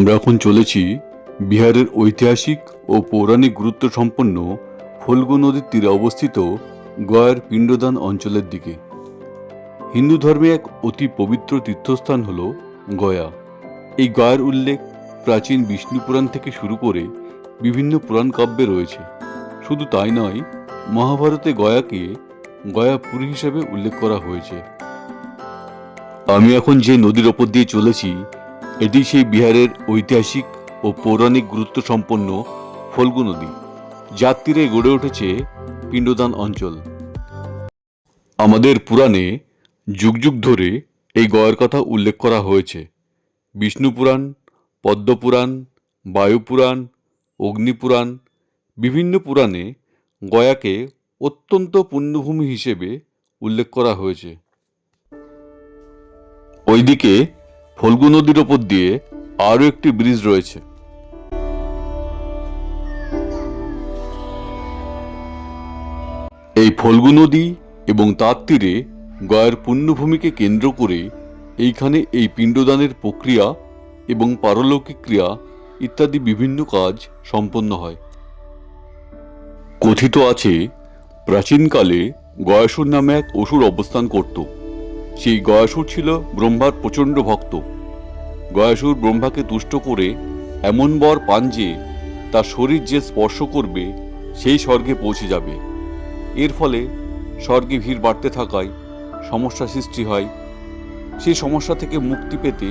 আমরা এখন চলেছি বিহারের ঐতিহাসিক ও পৌরাণিক গুরুত্ব সম্পন্ন ফল্গু নদীর তীরে অবস্থিত গয়ার পিণ্ডদান অঞ্চলের দিকে। হিন্দু ধর্মে এক অতি পবিত্র তীর্থস্থান হল গয়া। এই গয়ার উল্লেখ প্রাচীন বিষ্ণু পুরাণ থেকে শুরু করে বিভিন্ন পুরাণ কাব্যে রয়েছে। শুধু তাই নয়, মহাভারতে গয়াকে গয়াপুরী হিসেবে উল্লেখ করা হয়েছে। আমি এখন যে নদীর ওপর দিয়ে চলেছি এটি সেই বিহারের ঐতিহাসিক ও পৌরাণিক গুরুত্ব সম্পন্ন ফল্গু নদী, যার তীরে গড়ে উঠেছে পিণ্ডদান অঞ্চল। আমাদের পুরাণে যুগ যুগ ধরে এই গয়ার কথা উল্লেখ করা হয়েছে। বিষ্ণু পুরাণ পদ্মপুরাণ বায়ুপুরাণ অগ্নিপুরাণ বিভিন্ন পুরাণে গয়াকে অত্যন্ত পুণ্যভূমি হিসেবে উল্লেখ করা হয়েছে। ওইদিকে ফল্গু নদীর ওপর দিয়ে আরও একটি ব্রিজ রয়েছে। এই ফল্গু নদী এবং তার তীরে গয়ার পুণ্যভূমিকে কেন্দ্র করে এইখানে এই পিণ্ডদানের প্রক্রিয়া এবং পারলৌকিক ক্রিয়া ইত্যাদি বিভিন্ন কাজ সম্পন্ন হয়। কথিত আছে, প্রাচীনকালে গয়াসুর নামে এক অসুর অবস্থান করত। সেই গয়াসুর ছিল ব্রহ্মার প্রচণ্ড ভক্ত। গয়াসুর ব্রহ্মাকে তুষ্ট করে এমন বর পান যে তার শরীর যে স্পর্শ করবে, সেই স্বর্গে পৌঁছে যাবে। এর ফলে স্বর্গে ভিড় বাড়তে থাকায় সমস্যা সৃষ্টি হয়। সেই সমস্যা থেকে মুক্তি পেতে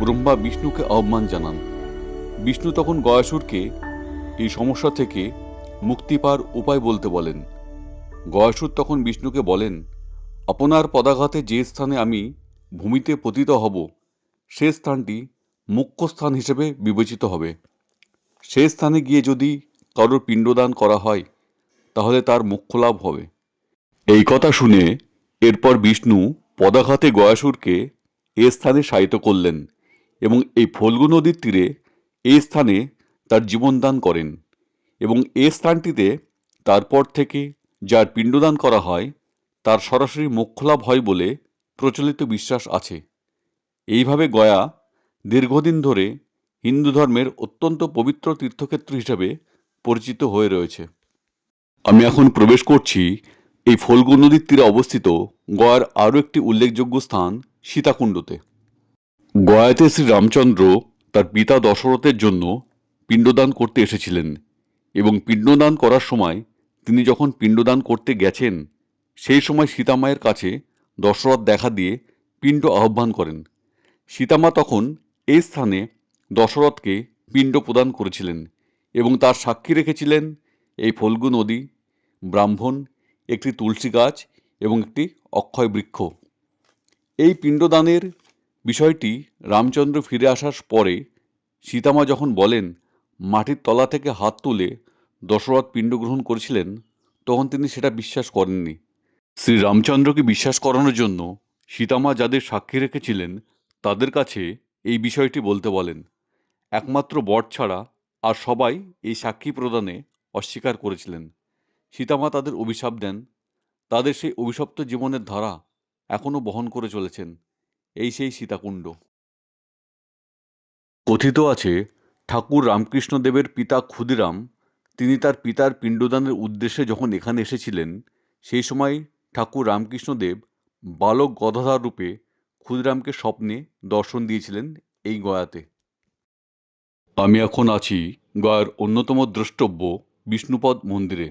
ব্রহ্মা বিষ্ণুকে আহ্বান জানান। বিষ্ণু তখন গয়াসুরকে এই সমস্যা থেকে মুক্তি পাওয়ার উপায় বলতে বলেন। গয়াসুর তখন বিষ্ণুকে বলেন আপনার পদাঘাতে যে স্থানে আমি ভূমিতে পতিত হব, সে স্থানটি মুখ্য স্থান হিসেবে বিবেচিত হবে। সে স্থানে গিয়ে যদি কারোর পিণ্ডদান করা হয়, তাহলে তার মুখ্য লাভ হবে। এই কথা শুনে এরপর বিষ্ণু পদাঘাতে গয়াসুরকে এ স্থানে শায়িত করলেন এবং এই ফল্গু নদীর তীরে এই স্থানে তার জীবনদান করেন এবং এ স্থানটিতে তারপর থেকে যার পিণ্ডদান করা হয় তার সরাসরি মোক্ষলাভ হয় বলে প্রচলিত বিশ্বাস আছে। এইভাবে গয়া দীর্ঘদিন ধরে হিন্দু ধর্মের অত্যন্ত পবিত্র তীর্থক্ষেত্র হিসাবে পরিচিত হয়ে রয়েছে। আমি এখন প্রবেশ করছি এই ফলগু নদীর তীরে অবস্থিত গয়ার আরও একটি উল্লেখযোগ্য স্থান, সীতাকুণ্ডতে। গয়াতে শ্রী রামচন্দ্র তার পিতা দশরথের জন্য পিণ্ডদান করতে এসেছিলেন এবং পিণ্ডদান করার সময় তিনি যখন পিণ্ডদান করতে গেছেন সেই সময় সীতামায়ের কাছে দশরথ দেখা দিয়ে পিণ্ড আহ্বান করেন। সীতামা তখন এই স্থানে দশরথকে পিণ্ড প্রদান করেছিলেন এবং তার সাক্ষী রেখেছিলেন এই ফল্গু নদী, ব্রাহ্মণ, একটি তুলসী গাছ এবং একটি অক্ষয় বৃক্ষ। এই পিণ্ডদানের বিষয়টি রামচন্দ্র ফিরে আসার পরে সীতামা যখন বলেন, মাটির তলা থেকে হাত তুলে দশরথ পিণ্ড গ্রহণ করেছিলেন, তখন তিনি সেটা বিশ্বাস করেননি। শ্রী রামচন্দ্রকে বিশ্বাস করানোর জন্য সীতামা যাদের সাক্ষী রেখেছিলেন, তাদের কাছে এই বিষয়টি বলতে বলেন। একমাত্র বট ছাড়া আর সবাই এই সাক্ষী প্রদানে অস্বীকার করেছিলেন। সীতামা তাদের অভিশাপ দেন। তাদের সেই অভিশপ্ত জীবনের ধারা এখনও বহন করে চলেছেন। এই সেই সীতাকুণ্ড। কথিত আছে, ঠাকুর রামকৃষ্ণদেবের পিতা ক্ষুদিরাম, তিনি তার পিতার পিণ্ডদানের উদ্দেশ্যে যখন এখানে এসেছিলেন, সেই সময় ঠাকুর রামকৃষ্ণদেব বালক গদাধার রূপে ক্ষুদিরামকে স্বপ্নে দর্শন দিয়েছিলেন এই গয়াতে। আমি এখন আছি গয়ার অন্যতম দ্রষ্টব্য বিষ্ণুপদ মন্দিরে,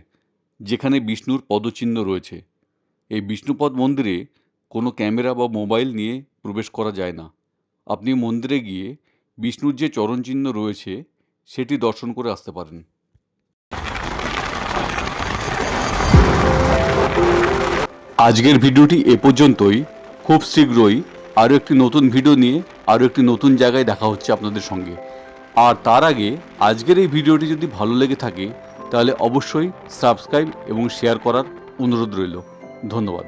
যেখানে বিষ্ণুর পদচিহ্ন রয়েছে। এই বিষ্ণুপদ মন্দিরে কোনো ক্যামেরা বা মোবাইল নিয়ে প্রবেশ করা যায় না। আপনি মন্দিরে গিয়ে বিষ্ণুর যে চরণচিহ্ন রয়েছে, সেটি দর্শন করে আসতে পারেন। আজকের ভিডিওটি এ পর্যন্তই। খুব শীঘ্রই আরও একটি নতুন ভিডিও নিয়ে আরও একটি নতুন জায়গায় দেখা হচ্ছে আপনাদের সঙ্গে। আর তার আগে আজকের এই ভিডিওটি যদি ভালো লেগে থাকে, তাহলে অবশ্যই সাবস্ক্রাইব এবং শেয়ার করার অনুরোধ রইল। ধন্যবাদ।